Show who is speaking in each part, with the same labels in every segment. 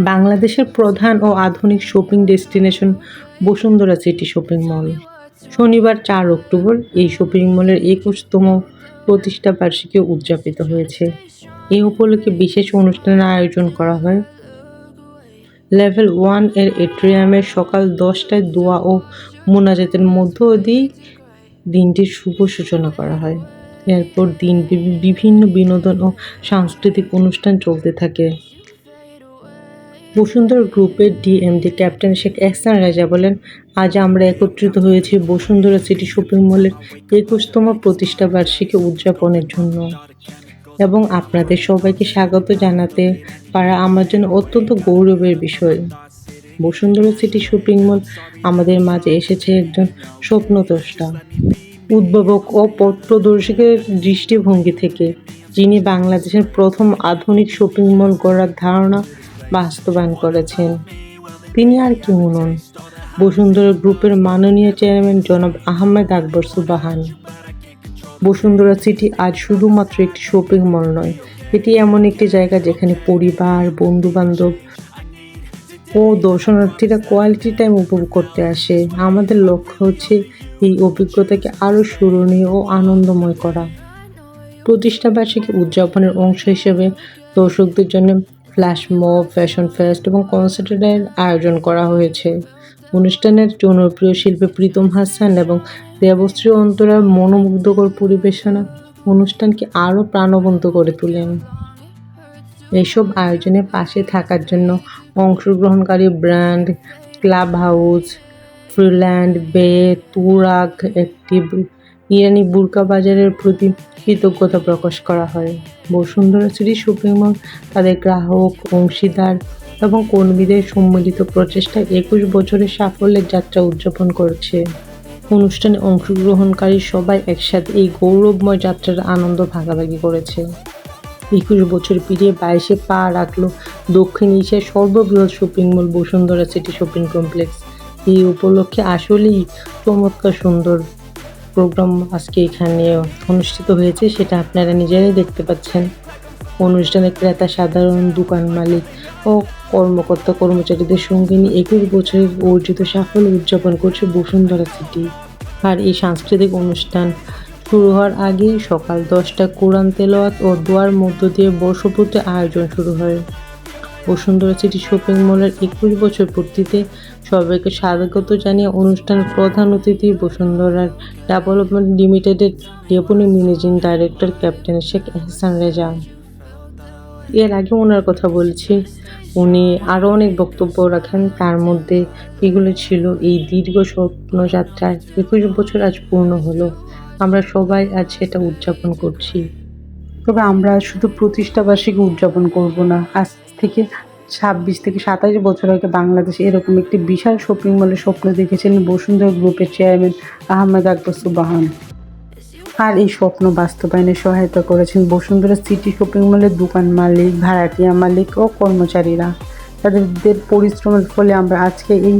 Speaker 1: বাংলাদেশের প্রধান ও আধুনিক shopping destination Bashundhara City shopping mall. শনিবার চার অক্টোবর এই শপিং মলের একুশতম প্রতিষ্ঠা বার্ষিকী উদযাপিত হয়েছে। এই উপলক্ষে বিশেষ অনুষ্ঠানের আয়োজন করা হয়। লেভেল ওয়ানের এট্রিয়ামে সকাল দশটায় দোয়া ও মোনাজাতের মধ্য দিয়ে দিনটির শুভ সূচনা করা হয়। এরপর দিন বিভিন্ন বিনোদন ও সাংস্কৃতিক অনুষ্ঠান চলতে থাকে। বসুন্ধরা গ্রুপের ডিএমডি ক্যাপ্টেন শেখ এহসান রাজা বলেন, আজ আমরা একত্রিত হয়েছি বসুন্ধরা সিটি শপিং মলের একুশতম প্রতিষ্ঠা বার্ষিকী উদযাপনের জন্য। এবং আপনাদের সবাইকে স্বাগত জানাতে পারা আমার জন্য অত্যন্ত গৌরবের বিষয়। বসুন্ধরা সিটি শপিং মল আমাদের মাঝে এসেছে একজন স্বপ্নদ্রষ্টা, উদ্ভাবক ও পথ প্রদর্শকের দৃষ্টিভঙ্গি থেকে, যিনি বাংলাদেশের প্রথম আধুনিক শপিং মল গড়ার ধারণা বাস্তবায়ন করেছেন। তিনি আর কেউ নন বসুন্ধরা গ্রুপের মাননীয় চেয়ারম্যান জনাব আহমেদ আকবর সুবাহান। বসুন্ধরা সিটি আজ শুধুমাত্র একটি শপিং মল নয়, এটি এমন একটি জায়গা যেখানে পরিবার বন্ধু বান্ধব ও দর্শনার্থীরা কোয়ালিটি টাইম উপভোগ করতে আসে। আমাদের লক্ষ্য হচ্ছে এই অভিজ্ঞতাকে আরও স্মরণীয় ও আনন্দময় করা। প্রতিষ্ঠাবার্ষিকী উদযাপনের অংশ হিসেবে দর্শকদের জন্য ফ্ল্যাশ মব ফ্যাশন ফেস্ট এবং কনসার্টের আয়োজন করা হয়েছে। অনুষ্ঠানের জনপ্রিয় শিল্পী প্রীতম হাসান এবং দেবশ্রী অন্তরার মনোমুগ্ধকর পরিবেশনা অনুষ্ঠানকে আরও প্রাণবন্ত করে তোলেন। এইসব আয়োজনে পাশে থাকার জন্য অংশগ্রহণকারী ব্র্যান্ড ক্লাব হাউস ফ্রিল্যান্ড, বে, তুরাগ, একটি ইরানি বুরকা বাজারের প্রতি কৃতজ্ঞতা প্রকাশ করা হয়। বসুন্ধরা সিটি শপিং মল তাদের গ্রাহক, অংশীদার এবং কর্মীদের সম্মিলিত প্রচেষ্টায় একুশ বছরের সাফল্যের যাত্রা উদযাপন করছে। অনুষ্ঠানে অংশগ্রহণকারী সবাই একসাথে এই গৌরবময় যাত্রার আনন্দ ভাগাভাগি করেছে। একুশ বছর পেরিয়ে বাইশে পা রাখল দক্ষিণ এশিয়ার সর্ববৃহৎ shopping mall Bashundhara City shopping complex. এই উপলক্ষে আসলেই চমৎকার সুন্দর প্রোগ্রাম আজকে এখানে অনুষ্ঠিত হয়েছে, সেটা আপনারা নিজেরাই দেখতে পাচ্ছেন। অনুষ্ঠানে ক্রেতা, সাধারণ, দোকান মালিক ও কর্মকর্তা, কর্মচারীদের সঙ্গে নিয়ে একুশ বছরের অর্জিত সাফল্য উদযাপন করছে বসুন্ধরা সিটি। আর এই সাংস্কৃতিক অনুষ্ঠান শুরু হওয়ার আগেই সকাল দশটা কোরআন তেলাওয়াত ও দোয়ার মধ্য দিয়ে বর্ষপূর্তি আয়োজন শুরু হয়। বসুন্ধরা সিটি শপিং মলের একুশ বছর পূর্তিতে সবাইকে স্বাগত জানিয়ে অনুষ্ঠানের প্রধান অতিথি বসুন্ধরার ডেভেলপমেন্ট লিমিটেডের deputy managing director captain Sheikh Ehsan Reza এর আগে ওনার কথা বলছি, উনি আরও অনেক বক্তব্য রাখেন, তার মধ্যে এগুলো ছিল এই দীর্ঘ স্বপ্নযাত্রায় একুশ বছর আজ পূর্ণ হলো, আমরা সবাই আজ সেটা উদযাপন করছি। তবে আমরা শুধু প্রতিষ্ঠা বার্ষিকী উদযাপন করব না, আজ থেকে ছাব্বিশ থেকে সাতাশ বছর আগে বাংলাদেশে। এরকম একটি বিশাল শপিং মলের স্বপ্ন দেখেছেন বসুন্ধরা গ্রুপের চেয়ারম্যান আহমেদ আকবর সুবাহান। আর এই স্বপ্ন বাস্তবায়নে সহায়তা করেছেন বসুন্ধরা সিটি শপিং মলের দোকান মালিক, ভাড়াটিয়া মালিক ও কর্মচারীরা। তাদের পরিশ্রমের ফলে আমরা আজকে এই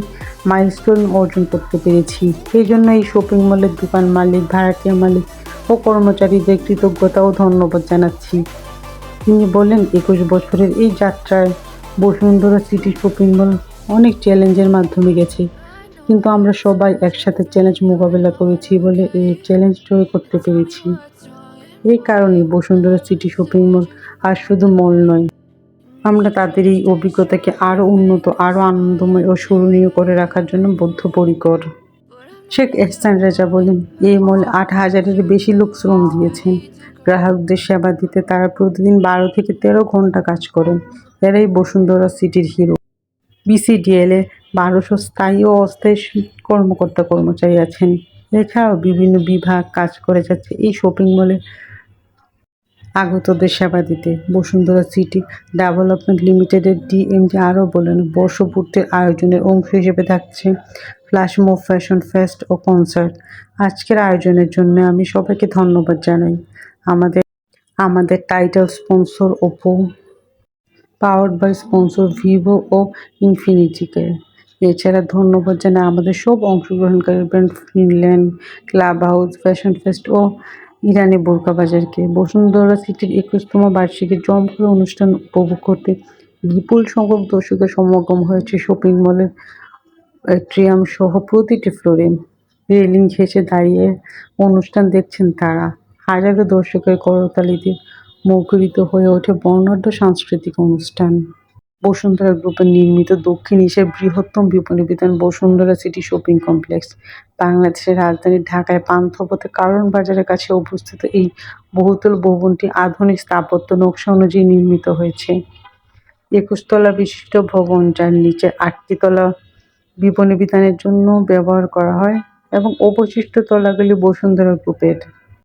Speaker 1: মাইলস্টোন অর্জন করতে পেরেছি। এই জন্য এই শপিং মলের দোকান মালিক, ভাড়াটিয়া মালিক ও কর্মচারীদের কৃতজ্ঞতা ও ধন্যবাদ জানাচ্ছি। তিনি বললেন, একুশ বছরের এই যাত্রায় বসুন্ধরা সিটি শপিং মল অনেক চ্যালেঞ্জের মাধ্যমে গেছে। কিন্তু আমরা সবাই একসাথে চ্যালেঞ্জ মোকাবেলা করেছি বলে এই চ্যালেঞ্জ জয় করতে পেরেছি। এই কারণে বসুন্ধরা সিটি শপিং মল আর শুধু মল নয়, আমরা তাদের এই অভিজ্ঞতাকে আরও উন্নত, আরও আনন্দময় ও স্মরণীয় করে রাখার জন্য বদ্ধপরিকর। শেখ এহসান রাজা বলেন, এই মল আট হাজারের বেশি লোক শ্রম দিয়েছেন। গ্রাহকদের সেবা দিতে তারা প্রতিদিন বারো থেকে তেরো ঘণ্টা কাজ করেন। এরাই বসুন্ধরা সিটির হিরো। বিসিডিএলে বারোশো স্থায়ী ও অস্থায়ী কর্মকর্তা কর্মচারী আছেন। এছাড়াও বিভিন্ন বিভাগ কাজ করে যাচ্ছে এই শপিং মলে। আগতদের সেবা দিতে। বসুন্ধরা সিটি ডেভেলপমেন্ট লিমিটেডের ডিএমডি আরও বলেন বর্ষপূর্তির আয়োজনের অংশ হিসেবে থাকছে ফ্ল্যাশ মোভ ফ্যাশন ফেস্ট ও কনসার্ট। আজকের আয়োজনের জন্য আমি সবাইকে ধন্যবাদ জানাই। আমাদের আমাদের title sponsor Oppo, powered by sponsor Vivo ও ইনফিনিটিকে। এছাড়া ধন্যবাদ জানাই আমাদের সব অংশগ্রহণকারী brand Finland, club house, fashion fest ও ইরানি বোরকা বাজারকে বসুন্ধরা সিটির একুশতম বার্ষিকী জমকালো অনুষ্ঠান উপভোগ করতে
Speaker 2: বিপুল সংখ্যক দর্শকের সমাগম হয়েছে শপিং মলের ট্রিয়াম সহ প্রতিটি ফ্লোরে। রেলিং ঘেঁষে দাঁড়িয়ে অনুষ্ঠান দেখছেন তারা। হাজারো দর্শকের করতালিতে মুখরিত হয়ে ওঠে বর্ণাঢ্য সাংস্কৃতিক অনুষ্ঠান। বসুন্ধরা গ্রুপের নির্মিত দক্ষিণ এশিয়ার বৃহত্তম বিপণী বিতান বসুন্ধরা সিটি শপিং কমপ্লেক্স। বাংলাদেশের রাজধানী ঢাকায় পান্থপথে কারণ বাজারের কাছে অবস্থিত এই বহুতল ভবনটি আধুনিক স্থাপত্য নকশা অনুযায়ী নির্মিত হয়েছে। একুশ তলা বিশিষ্ট ভবন যার নিচে আটটি তলা বিপণী বিতানের জন্য ব্যবহার করা হয় এবং অবশিষ্ট তলাগুলি বসুন্ধরা গ্রুপের।